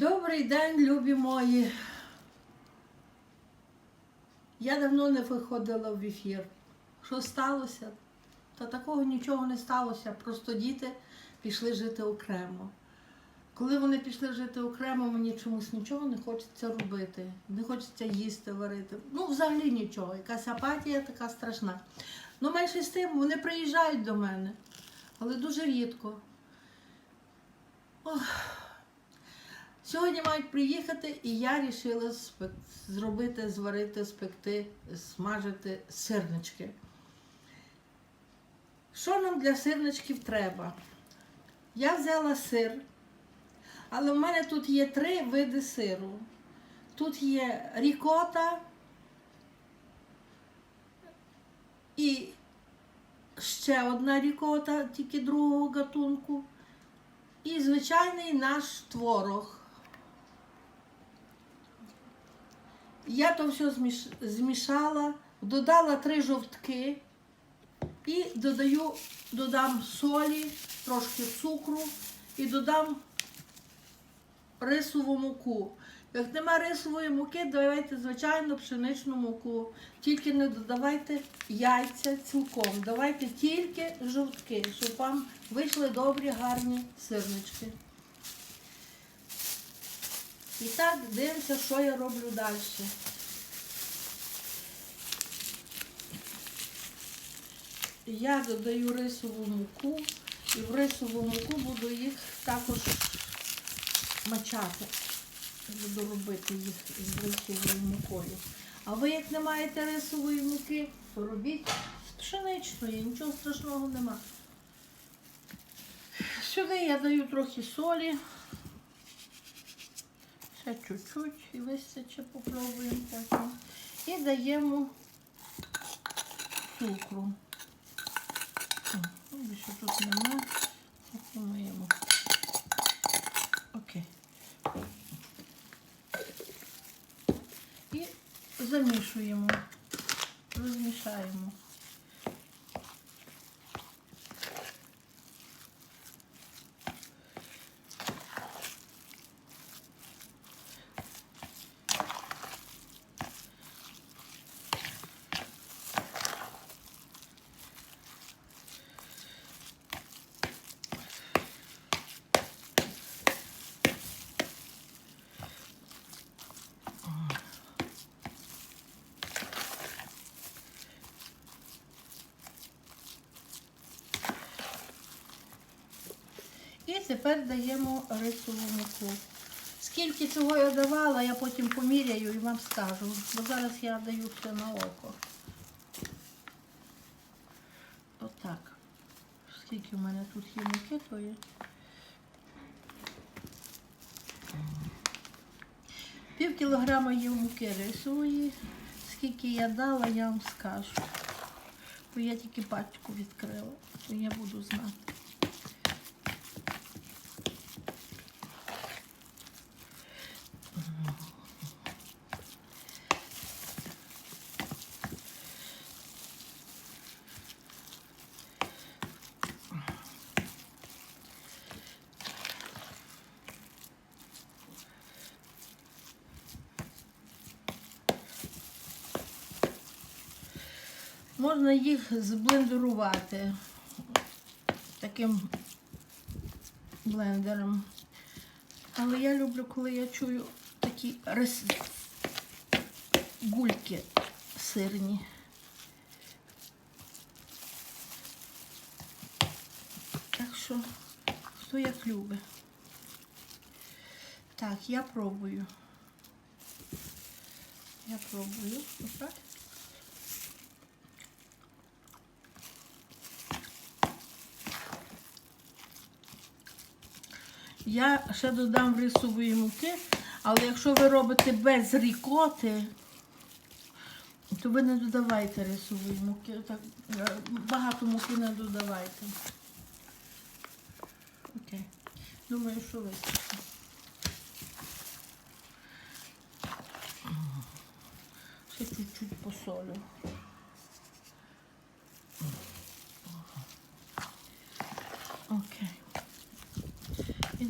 Добрий день, любі мої. Я давно не виходила в ефір. Що сталося? Та такого нічого не сталося. Просто діти пішли жити окремо. Коли вони пішли жити окремо, мені чомусь нічого не хочеться робити. Не хочеться їсти, варити. Ну, взагалі нічого. Якась апатія така страшна. Ну, менше з тим, вони приїжджають до мене, але дуже рідко. Ох. Сьогодні мають приїхати, і я вирішила зробити, зварити, спекти, смажити сирнички. Що нам для сирничків треба? Я взяла сир, але в мене тут є три види сиру. Тут є рікота і ще одна рікота, тільки другого гатунку. І звичайний наш творог. Я то все зміш... змішала, додала три жовтки і додаю, додам солі, трошки цукру і додам рисову муку. Як нема рисової муки, давайте звичайно пшеничну муку. Тільки не додавайте яйця цілком. Давайте тільки жовтки, щоб вам вийшли добрі, гарні сирнички. І так, дивимося, що я роблю далі. Я додаю рисову муку і в рисову муку буду їх також мачати. Буду робити їх з рисовою мукою. А ви, як не маєте рисової муки, то робіть з пшеничної, нічого страшного нема. Сюди я даю трохи солі. Ще чуть-чуть і вистачить, попробуємо потім. І даємо цукру. Більше тут нема. Помиємо. Окей. І замішуємо, розмішаємо. Тепер даємо рисову муку. Скільки цього я давала, я потім поміряю і вам скажу. Бо зараз я даю все на око. Отак. Скільки в мене тут є муки, то є. Пів кілограма є муки рисової. Скільки я дала, я вам скажу. Бо я тільки пачку відкрила, то я буду знати. Можна їх зблендерувати таким блендером. Але я люблю, коли я чую такі рис... гульки сирні. Так що, хто як любить. Так, я пробую. Я пробую. Отак. Я ще додам рисової муки, але якщо ви робите без рікоти, то ви не додавайте рисової муки. Так, е, багато муки не додавайте. Окей. Думаю, що вистачить. Ще чуть-чуть посолю.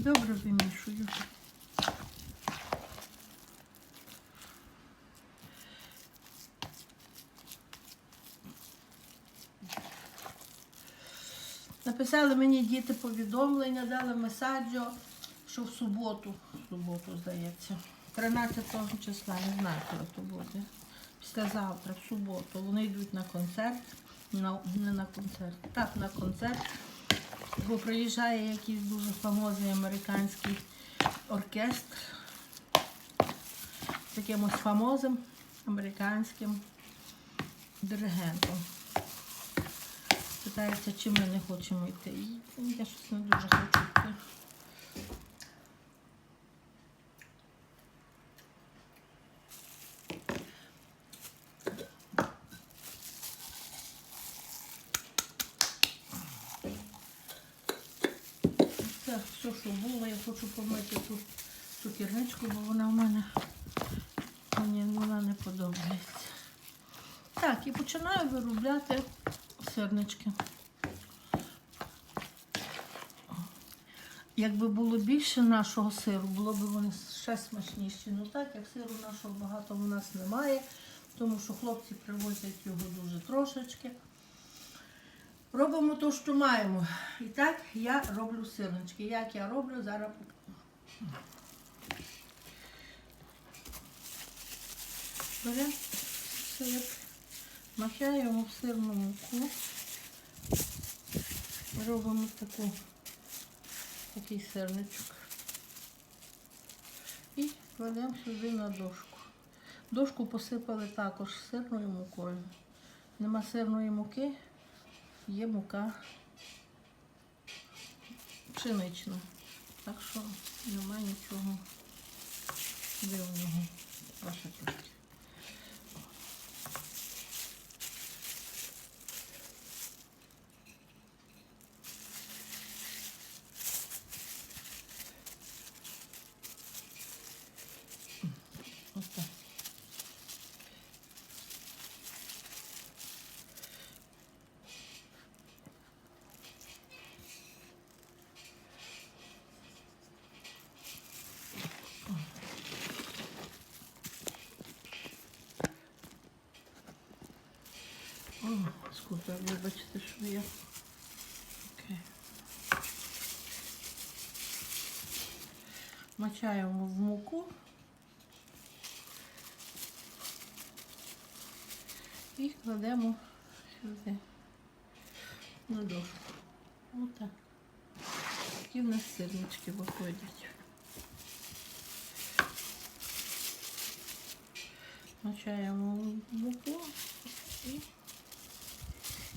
добре вимішую. Написали мені діти повідомлення, дали месаджо, що в суботу, в суботу, здається, 13 числа, не знаю, коли то буде. Післязавтра, в суботу, вони йдуть на концерт, на, не на концерт, так, на концерт Бо приїжджає якийсь дуже фамозний американський оркестр з якимось фамозним американським диригентом. Питається, чи ми не хочемо йти. Я щось не дуже хочу йти. Це все, що було, я хочу помити ту цукерничку, бо вона в мене мені вона не подобається. Так, і починаю виробляти сирнички. Якби було більше нашого сиру, було б вони ще смачніші. Ну так, як сиру нашого багато в нас немає, тому що хлопці привозять його дуже трошечки. Робимо те, що маємо. І так я роблю сирнички. Як я роблю, зараз. Беремо сир, макаємо в сирну муку, робимо таку, такий сирничок і кладемо сюди на дошку. Дошку посипали також сирною мукою. Нема сирної муки, є мука пшенична. Так що немає нічого дивного. Ваша трошки. Отак. О, скуда, вибачте, що я. Окей. Мочаємо в муку. І кладемо сюди на дошку. Отак. Такі в нас сирнички виходять. Мочаємо в муку і,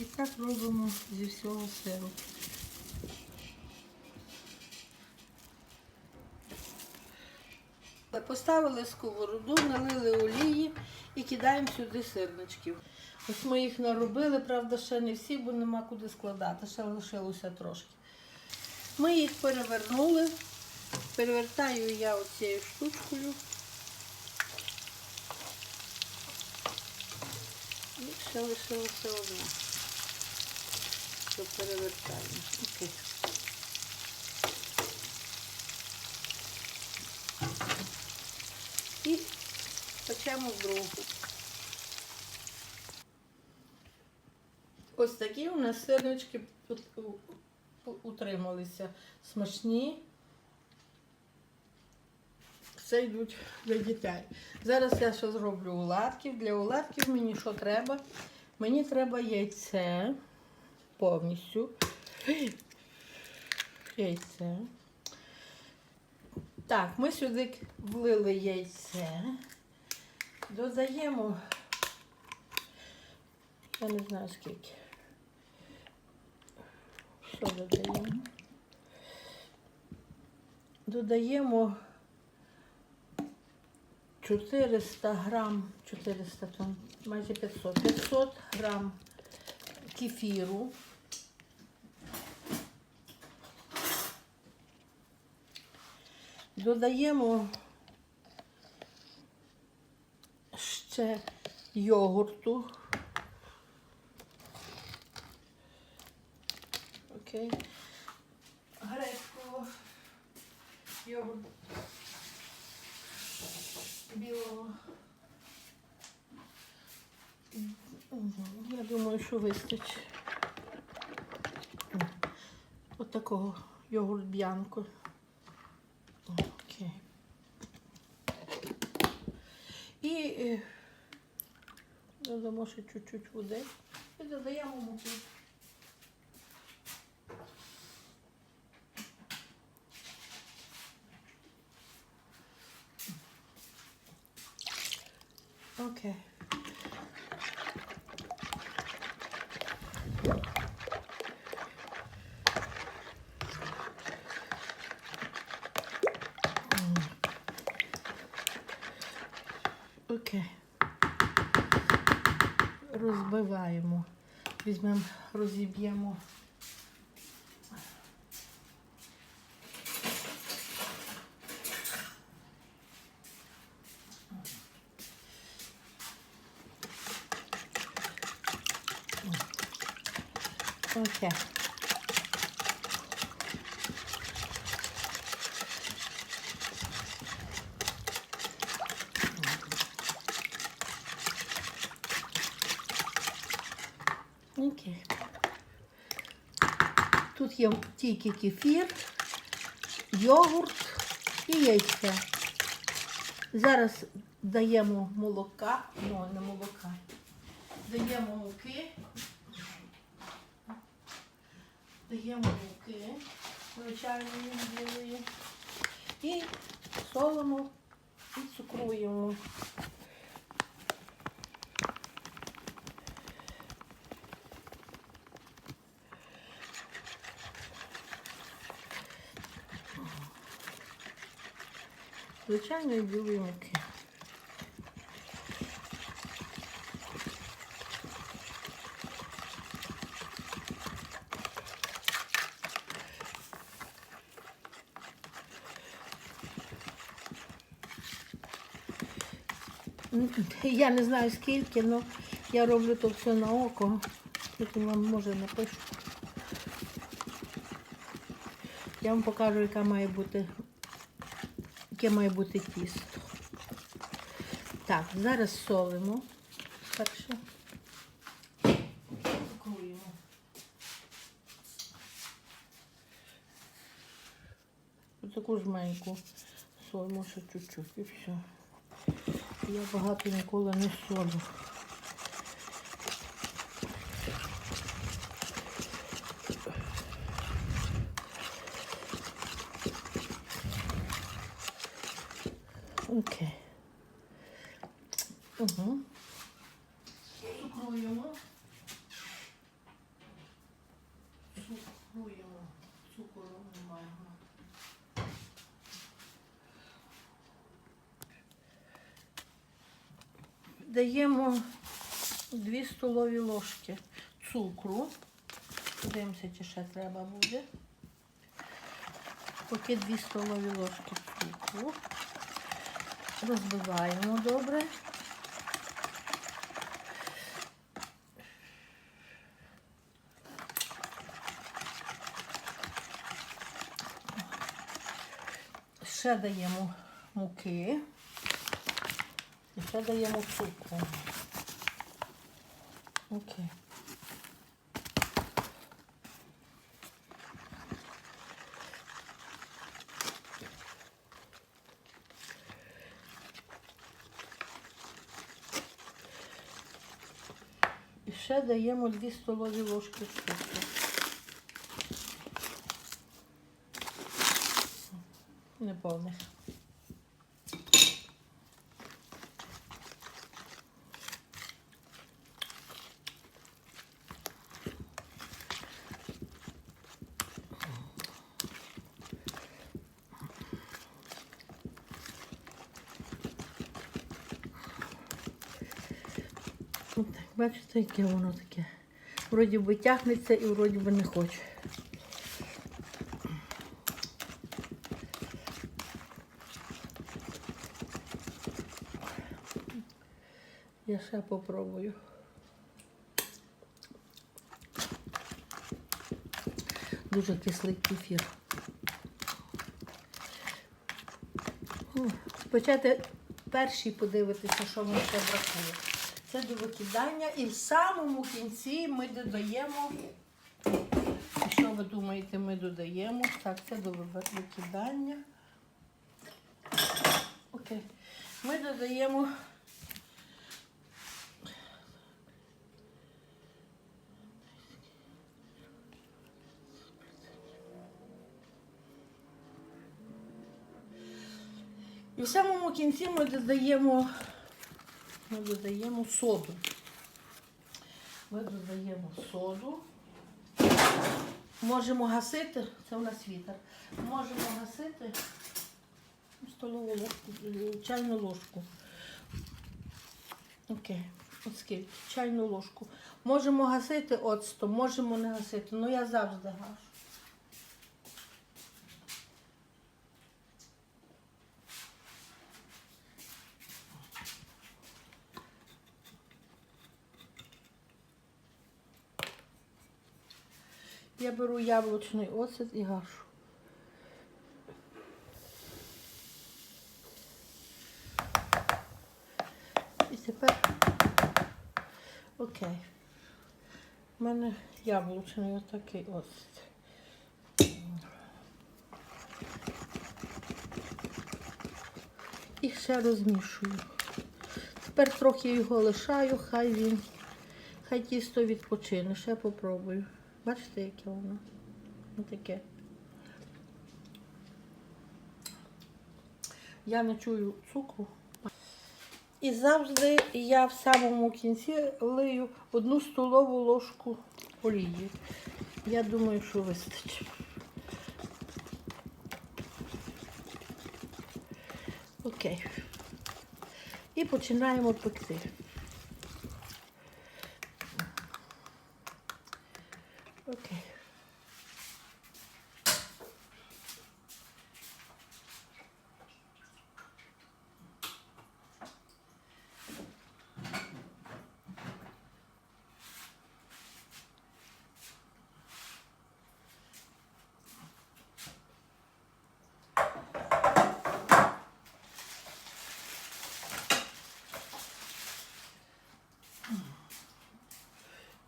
і так робимо зі всього сиру. Поставили сковороду, налили олії і кидаємо сюди сирничків. Ось ми їх наробили, правда, ще не всі, бо нема куди складати, ще лишилося трошки. Ми їх перевернули. Перевертаю я оцією штучкою. І ще лишилося одне. Що перевертаємо. Окей. І печемо в другу. Ось такі у нас сирнички утрималися смачні. Це йдуть для дітей. Зараз я ще зроблю оладків. Для оладків мені що треба? Мені треба яйце повністю. Яйце. Так, ми сюди влили яйце. Додаємо, я не знаю скільки. Що додаємо? Додаємо 400 грам, 400 тонн, майже 500, 500 грам кефіру. Додаємо ще йогурту. Окей. Грецького йогурту. Білого. Я думаю, що вистачить. М. такого йогурт б'янко. Окей. І е, додамо ще чуть-чуть води і додаємо муки. Окей. Окей. Розбиваємо. Візьмемо, розіб'ємо. Окей. Тут тільки кефір, йогурт і яйця. Зараз даємо молока, ну не молока, даємо муки. Даємо муки, звичайної білої. І солимо і цукруємо. Звичайної білої муки. Я не знаю скільки, але я роблю то все на око. Потім вам може напишу. Я вам покажу, яка має бути, яке має бути тісто. Так, зараз солимо. Перше. Цукруємо. Таку жменьку солимо ще чуть-чуть і все. Я багато ніколи не солю. Окей. Угу. Цукруємо. Цукруємо. Цукору немає. Даємо 2 столові ложки цукру. Подивимося, чи ще треба буде. Поки 2 столові ложки цукру. Розбиваємо добре. Ще даємо муки. І ще даємо цукру. Окей. І ще даємо 2 столові ложки цукру. Неповних. От так, бачите, яке воно таке. Вроді би тягнеться і вроді би не хоче. Я ще попробую. Дуже кислий кефір. О, Спочатку перший подивитися, що вам ще бракує. Це до викидання. І в самому кінці ми додаємо, що ви думаєте, ми додаємо? Так, це до викидання. Окей. Ми додаємо І в самому кінці ми додаємо, ми додаємо соду. Ми додаємо соду. Можемо гасити, це у нас вітер. Можемо гасити столову ложку, е, чайну ложку. Окей, от скільки, чайну ложку. Можемо гасити оцтом, можемо не гасити. Ну я завжди гашу. Беру яблучний оцет і гашу. І тепер окей. У мене яблучний отакий оцет. І ще розмішую. Тепер трохи його лишаю, хай він, хай тісто відпочине. Ще попробую. Бачите, яке воно? Ось таке. Я не чую цукру. І завжди я в самому кінці лию одну столову ложку олії. Я думаю, що вистачить. Окей. І починаємо пекти. Окей.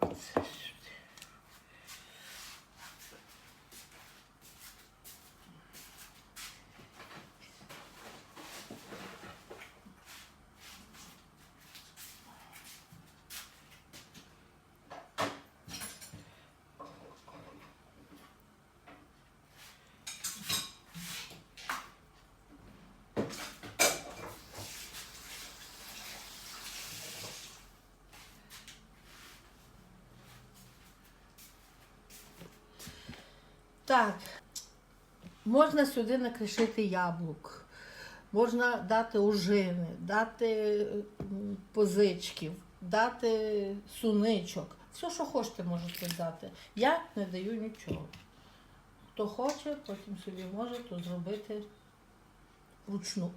Це сюди. Так, можна сюди накришити яблук, можна дати ожини, дати позичків, дати суничок. Все, що хочете, можете дати. Я не даю нічого. Хто хоче, потім собі може то зробити вручну.